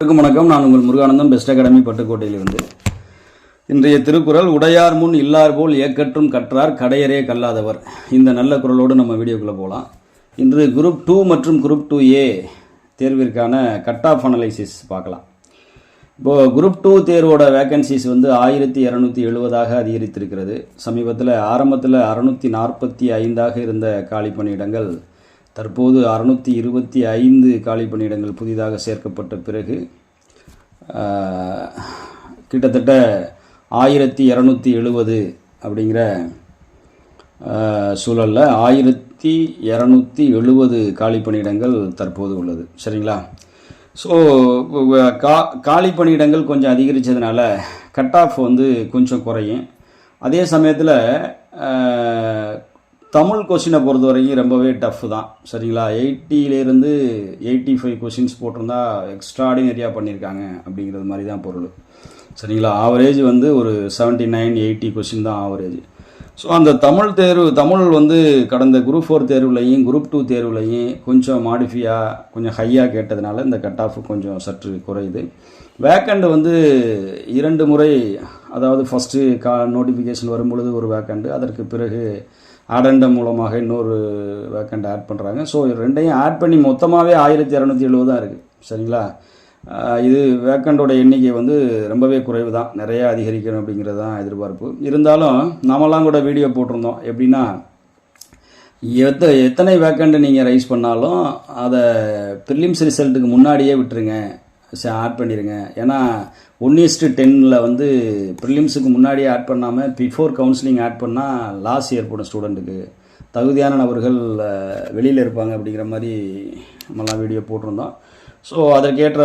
அனைவருக்கும் வணக்கம். நான் உங்கள் முருகானந்தம் பெஸ்ட் அகாடமி பட்டுக்கோட்டையிலிருந்து. இன்றைய திருக்குறள் உடையார் முன் இல்லார் போல் ஏக்கற்றும் கற்றார் கடையரே கல்லாதவர். இந்த நல்ல குரலோடு நம்ம வீடியோக்குள்ளே போகலாம் இன்று குரூப் டூ மற்றும் குரூப் டூ ஏ தேர்விற்கான கட் ஆஃப் அனலைசிஸ் பார்க்கலாம். இப்போது குரூப் டூ தேர்வோட வேக்கன்சிஸ் வந்து ஆயிரத்தி இரநூத்தி எழுபதாக அதிகரித்திருக்கிறது. சமீபத்தில் ஆரம்பத்தில் அறுநூற்றி நாற்பத்தி ஐந்தாக இருந்த காலி பணியிடங்கள் தற்போது அறுநூற்றி இருபத்தி ஐந்து காலி பணியிடங்கள் புதிதாக சேர்க்கப்பட்ட பிறகு கிட்டத்தட்ட ஆயிரத்தி இரநூத்தி எழுபது அப்படிங்கிற சூழலில் ஆயிரத்தி இரநூத்தி எழுபது காலி பணியிடங்கள் தற்போது உள்ளது. சரிங்களா? ஸோ கா காலி பணியிடங்கள் கொஞ்சம் அதிகரித்ததுனால கட் ஆஃப் வந்து கொஞ்சம் குறையும். அதே சமயத்தில் தமிழ் கொஷினை பொறுத்த வரைக்கும் ரொம்பவே டஃப் தான். சரிங்களா? எயிட்டியிலேருந்து எயிட்டி ஃபைவ் கொஷின்ஸ் போட்டிருந்தா எக்ஸ்ட்ராடினரியாக பண்ணியிருக்காங்க அப்படிங்கிறது மாதிரி தான் பொருள். சரிங்களா? ஆவரேஜ் வந்து ஒரு 79 நைன் எயிட்டி கொஷின் தான் ஆவரேஜ் ஸோ அந்த தமிழ் தேர்வு தமிழ் வந்து கடந்த குரூப் ஃபோர் தேர்வுலையும் குரூப் டூ தேர்வுலையும் கொஞ்சம் மாடிஃபியாக கொஞ்சம் ஹையாக கேட்டதுனால இந்த கட் ஆஃப் கொஞ்சம் சற்று குறையுது. வேக்கண்ட் வந்து இரண்டு முறை அதாவது ஃபஸ்ட்டு கா நோட்டிஃபிகேஷன் வரும்பொழுது ஒரு வேக்கண்டு அதற்கு பிறகு அடண்டம் மூலமாக இன்னொரு வேக்கண்ட் ஆட் பண்ணுறாங்க ஸோ ரெண்டையும் ஆட் பண்ணி மொத்தமாகவே ஆயிரத்தி இரநூத்தி எழுபது தான் இருக்குது சரிங்களா இது வேக்கண்டோட எண்ணிக்கை வந்து ரொம்பவே குறைவு தான் நிறையா அதிகரிக்கணும் அப்படிங்கிறது தான் எதிர்பார்ப்பு. இருந்தாலும் நாமெல்லாம் கூட வீடியோ போட்டிருந்தோம். எப்படின்னா எத்த எத்தனை வேக்கண்ட் நீங்கள் ரைஸ் பண்ணாலும் அதை ப்ரிலிம்ஸ் ரிசல்ட்டுக்கு முன்னாடியே விட்டுருங்க. ஆட் பண்ணிடுங்க ஏன்னா ஒன் இஸ்ட்டு டென்னில் வந்து ப்ரிலிம்ஸுக்கு முன்னாடியே ஆட் பண்ணாமல் பிஃபோர் கவுன்சிலிங் ஆட் பண்ணால் லாஸ் ஏற்படும் ஸ்டூடெண்ட்டுக்கு தகுதியான நபர்கள் வெளியில் இருப்பாங்க அப்படிங்கிற மாதிரி நம்மலாம் வீடியோ போட்டிருந்தோம். ஸோ அதற்கேற்ற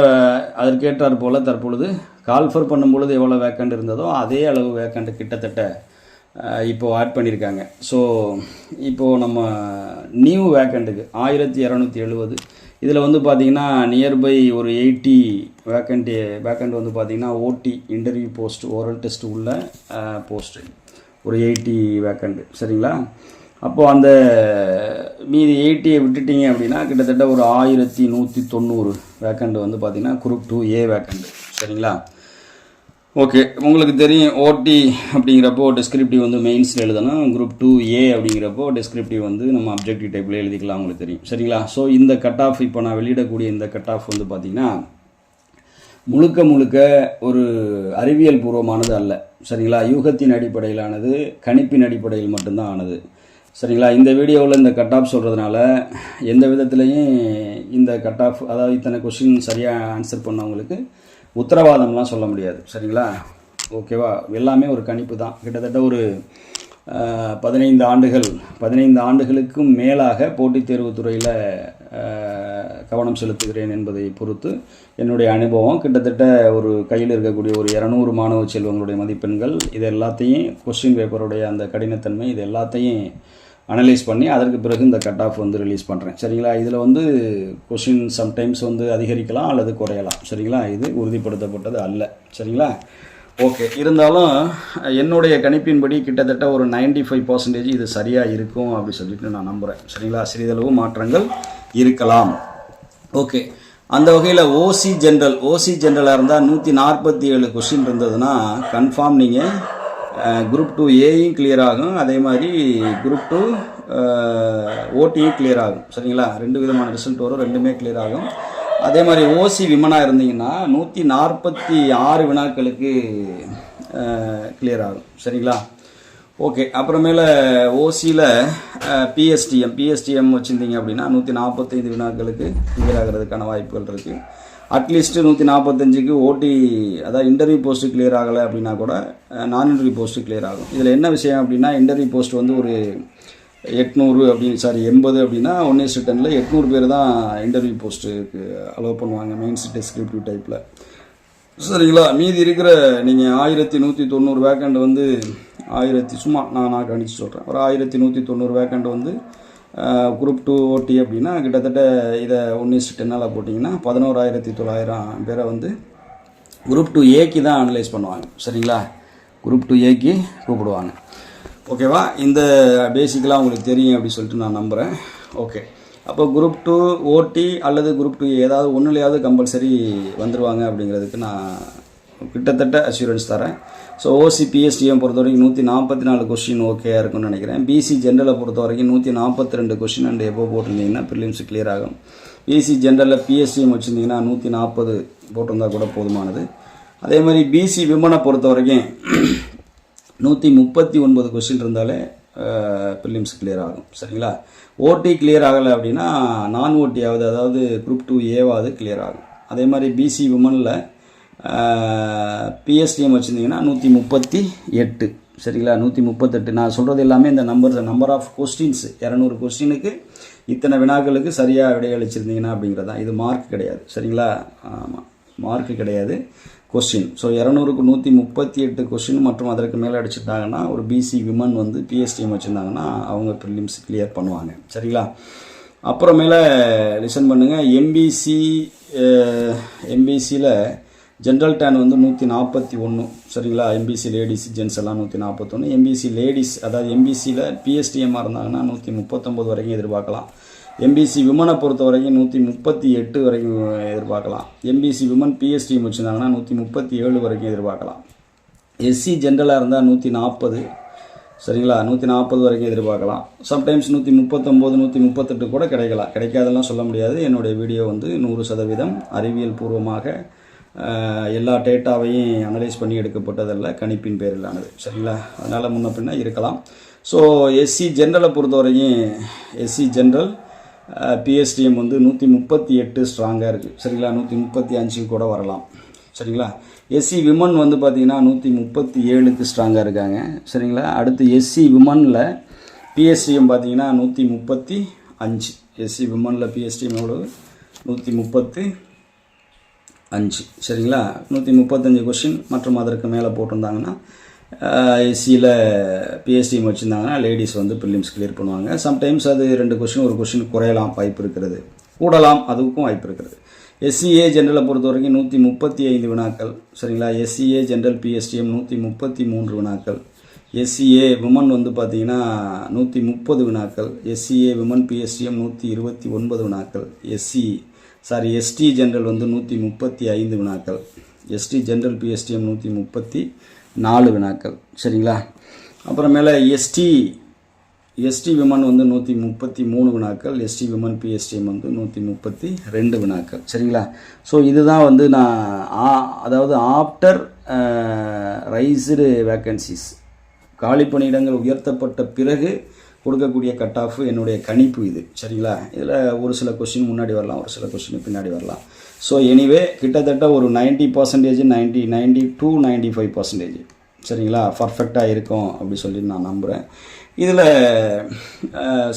அதற்கேற்றார் போல் தற்பொழுது கால்ஃபர் பண்ணும்பொழுது எவ்வளோ வேக்கண்ட் இருந்ததோ அதே அளவு வேக்கண்ட் கிட்டத்தட்ட இப்போது ஆட் பண்ணியிருக்காங்க ஸோ இப்போது நம்ம நியூ வேக்கண்ட்டுக்கு ஆயிரத்தி இரநூத்தி எழுபது இதில் வந்து பார்த்தீங்கன்னா நியர்பை ஒரு எயிட்டி வேக்கண்ட் வேக்கண்ட் வந்து பார்த்தீங்கன்னா OT interview post oral test உள்ள போஸ்ட்டு ஒரு எயிட்டி வேக்கண்ட்டு சரிங்களா? அப்போது அந்த மீதி எயிட்டியை விட்டுட்டீங்க அப்படின்னா கிட்டத்தட்ட ஒரு ஆயிரத்தி நூற்றி தொண்ணூறு வேக்கண்ட் வந்து பார்த்தீங்கன்னா குரூப் டூ ஏ வேக்கண்ட் சரிங்களா? ஓகே உங்களுக்கு தெரியும் ஓடி அப்படிங்கிறப்போ டெஸ்கிரிப்டிவ் வந்து மெயின்ஸில் எழுதணும் குரூப் டூ ஏ அப்படிங்கிறப்போ டெஸ்கிரிப்டிவ் வந்து நம்ம அப்ஜெக்டிவ் டைப்பில் எழுதிக்கலாம் உங்களுக்கு தெரியும். சரிங்களா? ஸோ இந்த கட் ஆஃப் இப்போ நான் வெளியிடக்கூடிய இந்த கட் ஆஃப் வந்து பார்த்திங்கன்னா முழுக்க முழுக்க ஒரு அறிவியல் பூர்வமானது அல்ல. சரிங்களா? யூகத்தின் அடிப்படையிலானது கணிப்பின் அடிப்படையில் மட்டும்தான் ஆனது. சரிங்களா? இந்த வீடியோவில் இந்த கட் ஆஃப் சொல்கிறதுனால எந்த விதத்துலையும் இந்த கட் ஆஃப் அதாவது இத்தனை கொஷின் சரியாக ஆன்சர் பண்ணவங்களுக்கு உத்தரவாதம்லாம் சொல்ல முடியாது. சரிங்களா? ஓகேவா? எல்லாமே ஒரு கணிப்பு தான். கிட்டத்தட்ட ஒரு பதினைந்து ஆண்டுகள் பதினைந்து ஆண்டுகளுக்கும் மேலாக போட்டித் தேர்வுத் துறையில் கவனம் செலுத்துகிறேன் என்பதை பொறுத்து என்னுடைய அனுபவம். கிட்டத்தட்ட ஒரு கையில் இருக்கக்கூடிய ஒரு இரநூறு மாணவ செல்வங்களுடைய மதிப்பெண்கள் இது எல்லாத்தையும் கொஸ்டின் பேப்பருடைய அந்த கடினத்தன்மை இது எல்லாத்தையும் அனலைஸ் பண்ணி அதற்கு பிறகு இந்த கட் ஆஃப் வந்து ரிலீஸ் பண்ணுறேன் சரிங்களா? இதில் வந்து கொஷின் சம்டைம்ஸ் வந்து அதிகரிக்கலாம் அல்லது குறையலாம். சரிங்களா? இது உறுதிப்படுத்தப்பட்டது அல்ல. சரிங்களா? ஓகே இருந்தாலும் என்னுடைய கணிப்பின்படி கிட்டத்தட்ட ஒரு 95% ஃபைவ் பர்சன்டேஜ் இது சரியாக இருக்கும் அப்படின்னு சொல்லிட்டு நான் நம்புகிறேன் சரிங்களா? சிறிதளவு மாற்றங்கள் இருக்கலாம். ஓகே அந்த வகையில் ஓசி ஜென்ரல் ஓசி ஜென்ரலாக இருந்தால் நூற்றி நாற்பத்தி ஏழு கொஷின் இருந்ததுன்னா கன்ஃபார்ம் நீங்கள் குரூப் டூ ஏயும் கிளியர் ஆகும். அதே மாதிரி குரூப் டூ ஓடியும் கிளியர் ஆகும். சரிங்களா? ரெண்டு விதமான ரிசல்ட் வரும். ரெண்டுமே கிளியர் ஆகும். அதே மாதிரி ஓசி விமனாக இருந்தீங்கன்னா நூற்றி நாற்பத்தி ஆறு வினாக்களுக்கு கிளியர் ஆகும். சரிங்களா? ஓகே அப்புறமேல ஓசியில் பிஎஸ்டிஎம் பிஎஸ்டிஎம் வச்சுருந்தீங்க அப்படின்னா நூற்றி நாற்பத்தைந்து வினாக்களுக்கு கிளியர் ஆகிறதுக்கான வாய்ப்புகள் இருக்குது அட்லீஸ்ட்டு நூற்றி நாற்பத்தஞ்சுக்கு ஓடி அதாவது இன்டர்வியூ போஸ்ட்டு கிளியர் ஆகலை அப்படின்னா கூட நான் இன்டர்வியூ போஸ்ட்டு கிளியர் ஆகும். இதில் என்ன விஷயம் அப்படின்னா இன்டர்வியூ போஸ்ட் வந்து ஒரு எட்நூறு அப்படின்னு சாரி எண்பது அப்படின்னா ஒன் இஸ் டெனில் எட்நூறு பேர் தான் இன்டர்வியூ போஸ்ட்டுக்கு அலோவ் பண்ணுவாங்க மெயின்ஸ் டெஸ்கிரிப்டிவ் டைப்பில் சரிங்களா? மீதி இருக்கிற நீங்கள் ஆயிரத்தி நூற்றி தொண்ணூறு வேக்கண்ட் வந்து ஆயிரத்தி சும்மா நான் நான் கணிச்சு சொல்கிறேன் ஒரு ஆயிரத்தி நூற்றி தொண்ணூறு வேக்கண்ட் வந்து குரூப் டூ ஓடி அப்படின்னா கிட்டத்தட்ட இதை ஒன்று டென்னால் போட்டிங்கன்னா பதினோராயிரத்தி தொள்ளாயிரம் பேரை வந்து குரூப் டூ ஏக்கு தான் அனலைஸ் பண்ணுவாங்க. சரிங்களா? குரூப் டூ ஏக்கு கூப்பிடுவாங்க. ஓகேவா? இந்த பேசிக்கலாக உங்களுக்கு தெரியும் அப்படி சொல்லிட்டு நான் நம்புகிறேன் ஓகே. அப்போ குரூப் டூ ஓடி அல்லது குரூப் டூ ஏதாவது ஒன்றுலையாவது கம்பல்சரி வந்துடுவாங்க அப்படிங்கிறதுக்கு நான் கிட்டத்தட்ட அஷூரன்ஸ் தரேன். ஸோ ஓசி பிஎஸ்டிஎம் பொறுத்த வரைக்கும் நூற்றி நாற்பத்தி நாலு கொஸ்டின் ஓகேயாக இருக்கும்னு நினைக்கிறேன். பிசி ஜென்ரலை பொறுத்த வரைக்கும் நூற்றி நாற்பத்தி ரெண்டு கொஸ்டின் அண்ட் எப்போ போட்டிருந்தீங்கன்னா ப்ரிலிம்ஸ் கிளியர் ஆகும். பிசி ஜென்ரலில் பிஎஸ்டிஎம் வச்சுருந்தீங்கன்னா நூற்றி நாற்பது போட்டிருந்தா கூட போதுமானது. அதே மாதிரி பிசி விமனை பொறுத்த வரைக்கும் நூற்றி முப்பத்தி ஒன்பது கொஸ்டின் இருந்தாலே ப்ரிலிம்ஸ் கிளியர் ஆகும். சரிங்களா? ஓடி கிளியர் ஆகலை அப்படின்னா நான் ஓட்டியாவது அதாவது குரூப் டூ ஏவாவது கிளியர் ஆகும். அதே மாதிரி பிசி விமனில் பிஎஸ்டிஎம் வச்சுருந்தீங்கன்னா நூற்றி முப்பத்தி எட்டு. சரிங்களா? நூற்றி முப்பத்தெட்டு. நான் சொல்கிறது எல்லாமே இந்த நம்பர் நம்பர் ஆஃப் கொஸ்டின்ஸ் இரநூறு கொஸ்டினுக்கு இத்தனை வினாக்களுக்கு சரியாக விடையளிச்சிருந்தீங்கன்னா அப்படிங்கிறது தான் இது மார்க் கிடையாது. சரிங்களா? ஆமாம் மார்க் கிடையாது. கொஸ்டின் ஸோ இரநூறுக்கு நூற்றி முப்பத்தி எட்டு கொஸ்டின் மற்றும் அதற்கு மேலே அடிச்சிட்டாங்கன்னா ஒரு பிசி விமன் வந்து பிஎஸ்டிஎம் வச்சுருந்தாங்கன்னா அவங்க ப்ரிலிம்ஸ் கிளியர் பண்ணுவாங்க. சரிங்களா? அப்புறமேல லிசன் பண்ணுங்கள் எம்பிசி எம்பிசியில் ஜென்ரல் டேன் வந்து நூற்றி நாற்பத்தி ஒன்று சரிங்களா? எம்பிசி லேடிஸ் ஜென்ஸ் எல்லாம் நூற்றி நாற்பத்தொன்று எம்பிசி லேடிஸ் அதாவது எம்பிசியில் பிஎஸ்டிஎம்மாக இருந்தாங்கன்னா நூற்றி முப்பத்தொம்பது வரைக்கும் எதிர்பார்க்கலாம். எம்பிசி விமனை பொறுத்த வரைக்கும் நூற்றி முப்பத்தி எட்டு வரைக்கும் எதிர்பார்க்கலாம். எம்பிசி விமன் பிஎஸ்டிஎம் வச்சுருந்தாங்கன்னா நூற்றி முப்பத்தி ஏழு வரைக்கும் எதிர்பார்க்கலாம். எஸ்சி ஜென்ரலாக இருந்தால் நூற்றி நாற்பது சரிங்களா? நூற்றி நாற்பது வரைக்கும் எதிர்பார்க்கலாம். சம்டைம்ஸ் நூற்றி முப்பத்தொம்போது நூற்றி முப்பத்தெட்டு கூட கிடைக்கலாம். கிடைக்காதெல்லாம் சொல்ல முடியாது. என்னுடைய வீடியோ வந்து நூறு சதவீதம் அறிவியல் பூர்வமாக எல்லா டேட்டாவையும் அனலைஸ் பண்ணி எடுக்கப்பட்டதல்ல கணிப்பின் பேரிலானது. சரிங்களா? அதனால் முன்ன பின்ன இருக்கலாம். ஸோ எஸ்சி ஜென்ரலை பொறுத்தவரையும் எஸ்சி ஜென்ரல் பிஎஸ்டிஎம் வந்து நூற்றி முப்பத்தி எட்டு ஸ்ட்ராங்காக இருக்குது சரிங்களா நூற்றி முப்பத்தி அஞ்சு கூட வரலாம். சரிங்களா? எஸ்சி விமன் வந்து பார்த்தீங்கன்னா நூற்றி முப்பத்தி ஏழுக்கு ஸ்ட்ராங்காக இருக்காங்க. சரிங்களா? அடுத்து எஸ்சி விமனில் பிஎஸ்டிஎம் பார்த்தீங்கன்னா நூற்றி முப்பத்தி அஞ்சு எஸ்சி விமனில் பிஎஸ்டிஎம் எவ்வளவு? நூற்றி முப்பத்து அஞ்சு. சரிங்களா? நூற்றி முப்பத்தஞ்சு கொஷின் மற்றும் அதற்கு மேலே போட்டிருந்தாங்கன்னா எஸ்சியில் பிஎஸ்டிஎம் வச்சுருந்தாங்கன்னா லேடிஸ் வந்து ப்ரிலிம்ஸ் கிளியர் பண்ணுவாங்க. சம்டைம்ஸ் அது ரெண்டு கொஷின் ஒரு கொஷின் குறையலாம் வாய்ப்பு இருக்கிறது கூடலாம் அதுக்கும் வாய்ப்பு இருக்கிறது எஸ்சிஏ ஜென்ரலை பொறுத்த வரைக்கும் நூற்றி முப்பத்தி ஐந்து வினாக்கள். சரிங்களா? எஸ்சிஏ ஜென்ரல் பிஎஸ்டிஎம் நூற்றி முப்பத்தி மூன்று வினாக்கள். எஸ்சிஏ விமன் வந்து பார்த்தீங்கன்னா நூற்றி முப்பது வினாக்கள் எஸ்சிஏ விமன் பிஎஸ்டிஎம் நூற்றி இருபத்தி ஒன்பது வினாக்கள். எஸ்சி சாரி எஸ்டி ஜென்ரல் வந்து நூற்றி முப்பத்தி ஐந்து வினாக்கள். எஸ்டி ஜென்ரல் பிஎஸ்டிஎம் நூற்றி முப்பத்தி நாலு வினாக்கள். சரிங்களா? அப்புறமேல எஸ்டி எஸ்டி விமன் வந்து நூற்றி முப்பத்தி மூணு வினாக்கள். எஸ்டி விமன் பிஎஸ்டிஎம் வந்து நூற்றி முப்பத்தி ரெண்டு வினாக்கள். சரிங்களா? ஸோ இதுதான் வந்து நான் ஆ- அதாவது ஆஃப்டர் ரைஸ்டு வேக்கன்சிஸ் காலி பணியிடங்கள் உயர்த்தப்பட்ட பிறகு கொடுக்கக்கூடிய கட் ஆஃப் என்னுடைய கணிப்பு இது. சரிங்களா? இதில் ஒரு சில கொஸ்டின் முன்னாடி வரலாம் ஒரு சில கொஸ்டின் பின்னாடி வரலாம். ஸோ எனிவே கிட்டத்தட்ட ஒரு ninety percentage ninety ninety two ninety five percentage சரிங்களா பர்ஃபெக்டாக இருக்கும் அப்படி சொல்லி நான் நம்புகிறேன் இதில்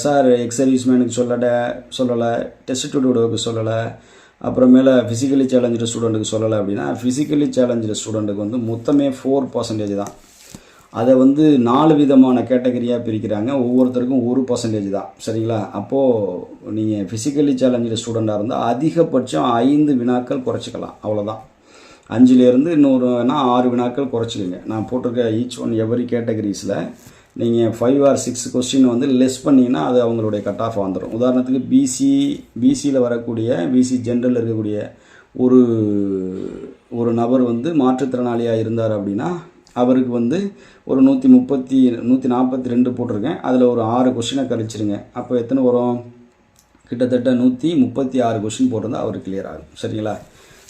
சார் எக்ஸ் சர்வீஸ்மேனுக்கு சொல்லலை சொல்லலை டெஸ்ட் டியூடோவுக்கு சொல்லலை அப்புறமேல ஃபிசிக்கலி சேலஞ்சு ஸ்டூடெண்ட்டுக்கு சொல்லலை அப்படின்னா ஃபிசிக்கலி சேலஞ்சு ஸ்டூடெண்ட்டுக்கு வந்து மொத்தமே ஃபோர் பர்சன்டேஜ் தான். அதை வந்து நாலு விதமான கேட்டகரியாக பிரிக்கிறாங்க. ஒவ்வொருத்தருக்கும் ஒரு பர்சன்டேஜ் தான். சரிங்களா? அப்போது நீங்கள் ஃபிசிக்கலி சேலஞ்சு ஸ்டூடெண்ட்டாக இருந்தால் அதிகபட்சம் ஐந்து வினாக்கள் குறைச்சிக்கலாம். அவ்வளோதான் அஞ்சுலேருந்து இன்னொரு ஆறு வினாக்கள் குறைச்சிக்கோங்க நான் போட்டிருக்க ஈச் ஒன் எவரி கேட்டகரிஸில் நீங்கள் ஃபைவ் ஆர் சிக்ஸ் கொஸ்டின் வந்து லெஸ் பண்ணிங்கன்னா அது அவங்களுடைய கட் ஆஃப் வந்துடும் உதாரணத்துக்கு பிசி பிசியில் வரக்கூடிய பிசி ஜென்ரலில் இருக்கக்கூடிய ஒரு ஒரு நபர் வந்து மாற்றுத்திறனாளியாக இருந்தார் அப்படின்னா அவருக்கு வந்து ஒரு நூற்றி முப்பத்தி நூற்றி நாற்பத்தி ரெண்டு போட்டிருக்கேன். அதில் ஒரு ஆறு கொஷினை கழிச்சிருங்க. அப்போ எத்தனை வரும்? கிட்டத்தட்ட நூற்றி முப்பத்தி ஆறு கொஷின் போட்டிருந்தால் அவருக்கு கிளியர் ஆகும். சரிங்களா?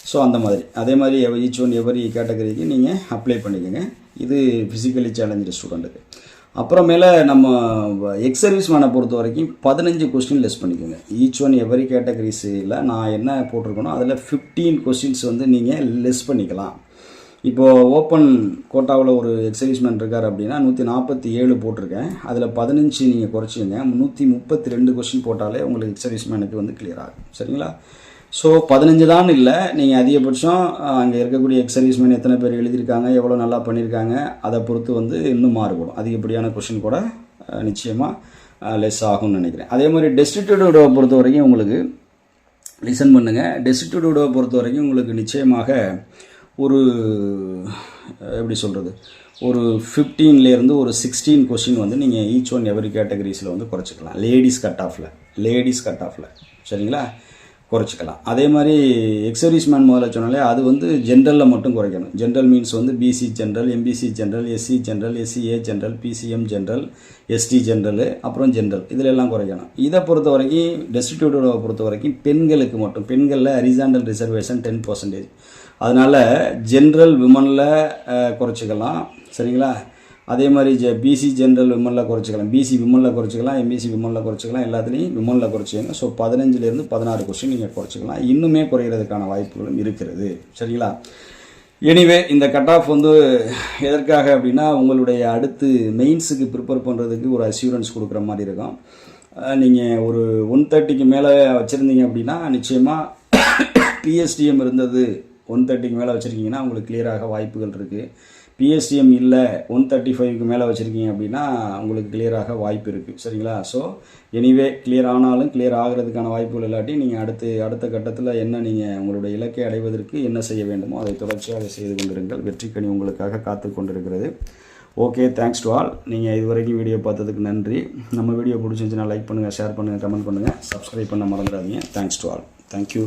ஸோ அந்த மாதிரி. அதே மாதிரி ஈச் ஒன் எவரி கேட்டகரிக்கு நீங்கள் அப்ளை பண்ணிக்கோங்க. இது ஃபிசிக்கலி சேலஞ்சு ஸ்டூடெண்ட்டுக்கு அப்புறமேல நம்ம எக்ஸ் சர்வீஸ் மேனை பொறுத்த வரைக்கும் பதினஞ்சு கொஸ்டின் லெஸ் பண்ணிக்கோங்க. ஈச் ஒன் எவரி கேட்டகரிஸில் நான் என்ன போட்டிருக்கணும் அதில் ஃபிஃப்டீன் கொஸ்டின்ஸ் வந்து நீங்கள் லெஸ் பண்ணிக்கலாம். இப்போது ஓப்பன் கோட்டாவில் ஒரு எக்ஸர்வீஸ்மேன் இருக்கார் அப்படின்னா நூற்றி நாற்பத்தி ஏழு போட்டிருக்கேன். அதில் பதினஞ்சு நீங்கள் குறைச்சிங்க நூற்றி முப்பத்தி ரெண்டு கொஸ்டின் போட்டாலே உங்களுக்கு எக்ஸர்வீஸ்மேனுக்கு வந்து கிளியர் ஆகும். சரிங்களா? ஸோ பதினஞ்சு தான் இல்லை. நீங்கள் அதிகபட்சம் அங்கே இருக்கக்கூடிய எக்ஸர்வீஸ்மேன் எத்தனை பேர் எழுதியிருக்காங்க எவ்வளோ நல்லா பண்ணியிருக்காங்க அதை பொறுத்து வந்து இன்னும் மாறுபடும். அதிகப்படியான கொஷின் கூட நிச்சயமாக லெஸ் ஆகும்னு நினைக்கிறேன். அதே மாதிரி டெஸ்டிடியூடோட பொறுத்த வரைக்கும் உங்களுக்கு லிசன் பண்ணுங்கள் டெஸ்டிடியூடோட பொறுத்த வரைக்கும் உங்களுக்கு நிச்சயமாக ஒரு எப்படி சொல்கிறது ஒரு ஃபிஃப்டீன்லேருந்து ஒரு சிக்ஸ்டீன் கொஷின் வந்து நீங்கள் ஈச் ஒன் எவரி கேட்டகரிஸில் வந்து குறைச்சிக்கலாம். லேடிஸ் கட் ஆஃபில் லேடிஸ் கட் ஆஃபில் சரிங்களா? குறைச்சிக்கலாம். அதே மாதிரி எக்ஸரிஸ் மேன் முதல்ல சொன்னாலே அது வந்து ஜென்ரலில் மட்டும் குறைக்கணும். ஜென்ரல் மீன்ஸ் வந்து BC general MBC general SC general SCA general BCM general ST general அப்புறம் ஜென்ரல் இதில் எல்லாம் குறைக்கணும். இதை பொறுத்த வரைக்கும் டெஸ்டிடியூட்டோட பொறுத்த வரைக்கும் பெண்களுக்கு மட்டும் பெண்களில் ஹரிசாண்டல் ரிசர்வேஷன் டென் பர்சன்டேஜ் அதனால் ஜென்ரல் விமனில் குறைச்சிக்கலாம். சரிங்களா? அதே மாதிரி ஜெ பிசி ஜென்ரல் விமனில் குறைச்சிக்கலாம். பிசி விமனில் குறைச்சிக்கலாம் எம்பிசி விமனில் குறைச்சிக்கலாம் எல்லாத்துலேயும் விமனில் குறைச்சிக்கங்க. ஸோ பதினஞ்சுலேருந்து பதினாறு கொஸ்டின் நீங்கள் குறைச்சிக்கலாம். இன்னுமே குறைகிறதுக்கான வாய்ப்புகளும் இருக்கிறது. சரிங்களா? எனிவே இந்த கட் ஆஃப் வந்து எதற்காக அப்படின்னா உங்களுடைய அடுத்து மெயின்ஸுக்கு ப்ரிப்பேர் பண்ணுறதுக்கு ஒரு அஷூரன்ஸ் கொடுக்குற மாதிரி இருக்கும். நீங்கள் ஒரு ஒன் தேர்ட்டிக்கு மேலே வச்சுருந்தீங்க அப்படின்னா நிச்சயமாக பிஎஸ்டிஎம் இருந்தது ஒன் தேர்ட்டிக்கு மேலே வச்சுருக்கீங்கன்னா உங்களுக்கு கிளியராக வாய்ப்புகள் இருக்குது பிஎஸ்டிஎம் இல்லை ஒன் தேர்ட்டி ஃபைவ்க்கு மேலே வச்சுருக்கீங்க அப்படின்னா உங்களுக்கு கிளியராக வாய்ப்பு இருக்குது சரிங்களா? ஸோ எனிவே கிளியர் ஆனாலும் கிளியர் ஆகிறதுக்கான வாய்ப்புகள் இல்லாட்டி நீங்கள் அடுத்து அடுத்த கட்டத்தில் என்ன நீங்கள் உங்களுடைய இலக்கை அடைவதற்கு என்ன செய்ய வேண்டுமோ அதை தொடர்ச்சியாக செய்து கொண்டிருங்கள். வெற்றிக்கணி உங்களுக்காக காத்து கொண்டிருக்கிறது. ஓகே தேங்க்ஸ் டு ஆல் நீங்கள் இது வரைக்கும் வீடியோ பார்த்ததுக்கு நன்றி. நம்ம வீடியோ பிடிச்சிருந்துச்சுன்னா லைக் பண்ணுங்கள் ஷேர் பண்ணுங்கள் கமெண்ட் பண்ணுங்கள் சப்ஸ்கிரைப் பண்ண மறந்துடாதீங்க. Thanks to all thank you